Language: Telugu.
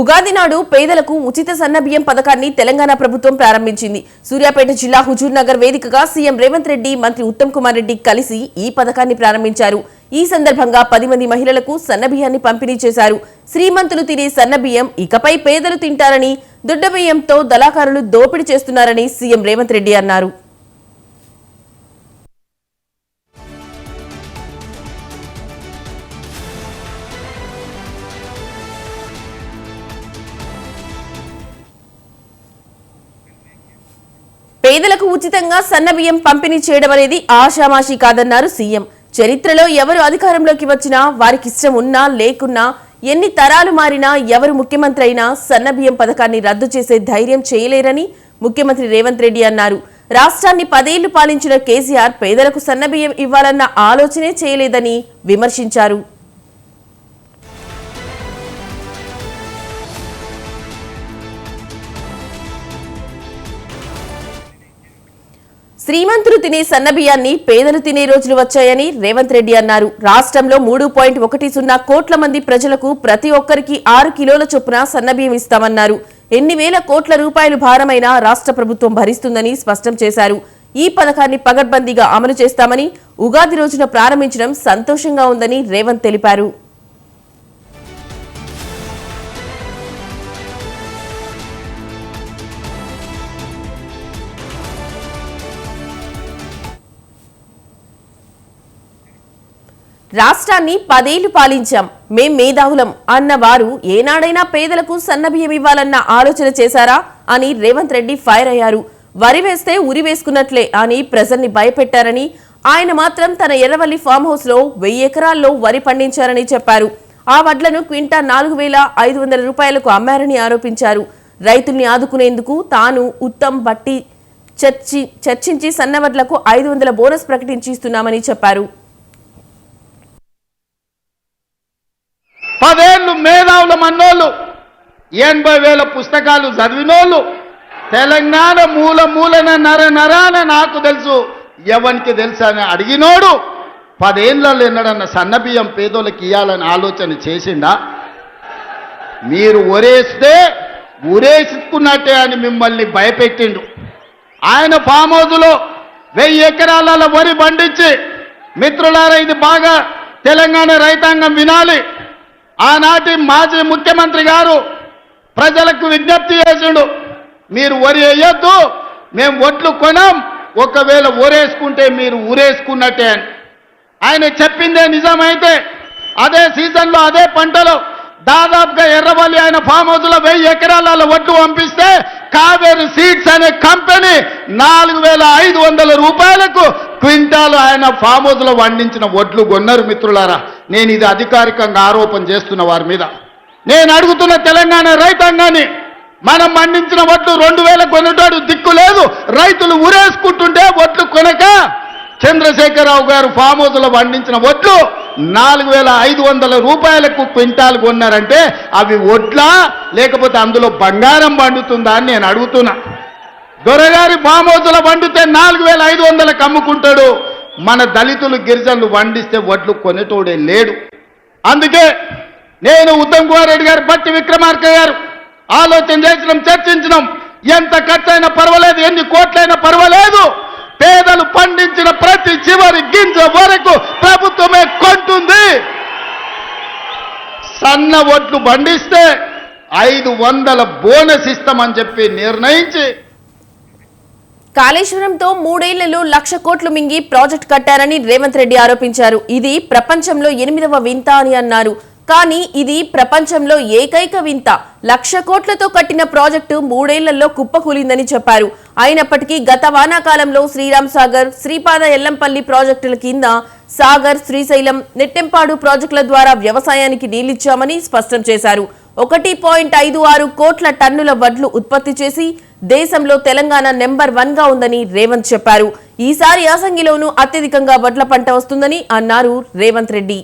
ఉగాది నాడు పేదలకు ఉచిత సన్నబియ్యం పథకాన్ని తెలంగాణ ప్రభుత్వం ప్రారంభించింది. సూర్యాపేట జిల్లా హుజూర్ నగర్ వేదికగా సీఎం రేవంత్ రెడ్డి మంత్రి ఉత్తమ్ కుమార్ రెడ్డి కలిసి ఈ పథకాన్ని ప్రారంభించారు. ఈ సందర్భంగా పది మంది మహిళలకు సన్నబియ్యాన్ని పంపిణీ చేశారు. శ్రీమంతులు తినే సన్నబియ్యం ఇకపై పేదలు తింటారని దుడ్డబియ్యంతో దళాకారులు దోపిడీ చేస్తున్నారని సీఎం రేవంత్ రెడ్డి అన్నారు. పేదలకు ఉచితంగా సన్నబియ్యం పంపిణీ చేయడం అనేది ఆషామాషి కాదన్నారు సీఎం. చరిత్రలో ఎవరు అధికారంలోకి వచ్చినా వారికి ఇష్టం ఉన్నా లేకున్నా ఎన్ని తరాలు మారినా ఎవరు ముఖ్యమంత్రి అయినా సన్నబియ్యం పథకాన్ని రద్దు చేసే ధైర్యం చేయలేరని ముఖ్యమంత్రి రేవంత్ రెడ్డి అన్నారు. రాష్ట్రాన్ని పదేళ్ళు పాలించిన కేసీఆర్ పేదలకు సన్నబియ్యం ఇవ్వాలన్న ఆలోచనే చేయలేదని విమర్శించారు. శ్రీమంతులు తినే సన్నబియ్యాన్ని పేదలు తినే రోజులు వచ్చాయని రేవంత్ రెడ్డి అన్నారు. రాష్ట్రంలో మూడు పాయింట్ ఒకటి సున్నా కోట్ల మంది ప్రజలకు ప్రతి ఒక్కరికి ఆరు కిలోల చొప్పున సన్నబియ్యం ఇస్తామన్నారు. ఎన్ని వేల కోట్ల రూపాయలు భారమైన రాష్ట్ర ప్రభుత్వం భరిస్తుందని స్పష్టం చేశారు. ఈ పథకాన్ని పగడ్బందీగా అమలు చేస్తామని ఉగాది రోజున ప్రారంభించడం సంతోషంగా ఉందని రేవంత్ తెలిపారు. రాష్ట్రాన్ని పదేళ్ళు పాలించాం. మేం మేధావులం అన్న వారు ఏనాడైనా పేదలకు సన్నబియ్యం ఇవ్వాలన్న ఆలోచన చేశారా అని రేవంత్ రెడ్డి ఫైర్ అయ్యారు. వరి వేస్తే ఉరి వేసుకున్నట్లే అని ప్రజల్ని భయపెట్టారని ఆయన మాత్రం తన ఎర్రవల్లి ఫామ్ హౌస్లో వెయ్యి ఎకరాల్లో వరి పండించారని చెప్పారు. ఆ వడ్లను క్వింటా నాలుగు వేల ఐదు వందల రూపాయలకు అమ్మారని ఆరోపించారు. రైతుల్ని ఆదుకునేందుకు తాను ఉత్తమ్ బట్టి చర్చి చర్చించి సన్నవడ్లకు ఐదు వందల బోనస్ ప్రకటించి ఇస్తున్నామని చెప్పారు. పదేళ్ళు మేధావుల మన్నోళ్ళు ఎనభై వేల పుస్తకాలు చదివినోళ్ళు తెలంగాణ మూల మూలన నర నరాన నాకు తెలుసు ఎవరికి తెలుసు అని అడిగినోడు పదేళ్ళలో ఎన్నడన్న సన్నబియ్యం పేదోళ్ళకి ఇవ్వాలని ఆలోచన చేసిండా? మీరు ఒరేస్తే ఉరేసుకున్నట్టే అని మిమ్మల్ని భయపెట్టిండు. ఆయన ఫామ్ హౌస్లో వెయ్యి ఎకరాల వరి పండించి మిత్రులారా ఇది బాగా తెలంగాణ రైతాంగం వినాలి. ఆనాటి మాజీ ముఖ్యమంత్రి గారు ప్రజలకు విజ్ఞప్తి చేసిండు మీరు వరి వేయొద్దు మేము ఒట్లు కొనం ఒకవేళ ఊరేసుకుంటే మీరు ఊరేసుకున్నట్టే అని. ఆయన చెప్పిందే నిజమైతే అదే సీజన్లో అదే పంటలో దాదాపుగా ఎర్రవల్లి ఆయన ఫామ్ హౌస్లో వెయ్యి ఎకరాల ఒడ్లు పంపిస్తే కావేరి సీడ్స్ అనే కంపెనీ నాలుగు వేల ఐదు వందల రూపాయలకు క్వింటాలు ఆయన ఫామ్ హౌస్లో వండించిన వడ్లు కొన్నారు మిత్రులారా నేను ఇది అధికారికంగా ఆరోపణ చేస్తున్న వారి మీద. నేను అడుగుతున్న తెలంగాణ రైతాంగాన్ని మనం పండించిన వడ్లు రెండు వేల కొనేటాడు దిక్కు లేదు రైతులు ఉరేసుకుంటుంటే వడ్లు కొనక చంద్రశేఖరరావు గారు ఫామ్ హౌస్లో పండించిన వడ్లు నాలుగు వేల ఐదు వందల రూపాయలకు క్వింటాల్ కొన్నారంటే అవి వడ్లా లేకపోతే అందులో బంగారం పండుతుందా అని నేను అడుగుతున్నా. దొరగారి బామోతుల వండితే నాలుగు వేల ఐదు వందలకు అమ్ముకుంటాడు మన దళితులు గిరిజనులు వండిస్తే వడ్లు కొనేటోడే లేడు. అందుకే నేను ఉత్తమ్ కుమార్ రెడ్డి గారు బట్టి విక్రమార్క గారు ఆలోచన చేసినాం చర్చించినాం. ఎంత ఖర్చైనా పర్వాలేదు ఎన్ని కోట్లైనా పర్వాలేదు. పేదలు పండించిన ప్రతి చివరి గింజ వరకు ప్రభుత్వమే కొంటుంది. సన్న ఒట్లు పండిస్తే ఐదు వందల బోనస్ ఇస్తామని చెప్పి నిర్ణయించి కాళేశ్వరంతో మూడేళ్ళలో లక్ష కోట్లు మింగి ప్రాజెక్ట్ కట్టారని రేవంత్ రెడ్డి ఆరోపించారు. ఇది ప్రపంచంలో ఎనిమిదవ వింత అని అన్నారు. కానీ ఇది ప్రపంచంలో ఏకైక వింత. లక్ష కోట్లతో కట్టిన ప్రాజెక్టు మూడేళ్ళలో కుప్పకూలిందని చెప్పారు. అయినప్పటికీ గత వానాకాలంలో శ్రీరామ్ సాగర్ శ్రీపాద ఎల్లంపల్లి ప్రాజెక్టుల కింద సాగర్ శ్రీశైలం నెట్టెంపాడు ప్రాజెక్టుల ద్వారా వ్యవసాయానికి నీళ్ళిచ్చామని స్పష్టం చేశారు. ఒకటి పాయింట్ ఐదు ఆరు కోట్ల టన్నుల వడ్లు ఉత్పత్తి చేసి దేశంలో తెలంగాణ నెంబర్ వన్గా ఉందని రేవంత్ చెప్పారు. ఈసారి యాసంగిలోనూ అత్యధికంగా వడ్ల పంట వస్తుందని అన్నారు రేవంత్ రెడ్డి.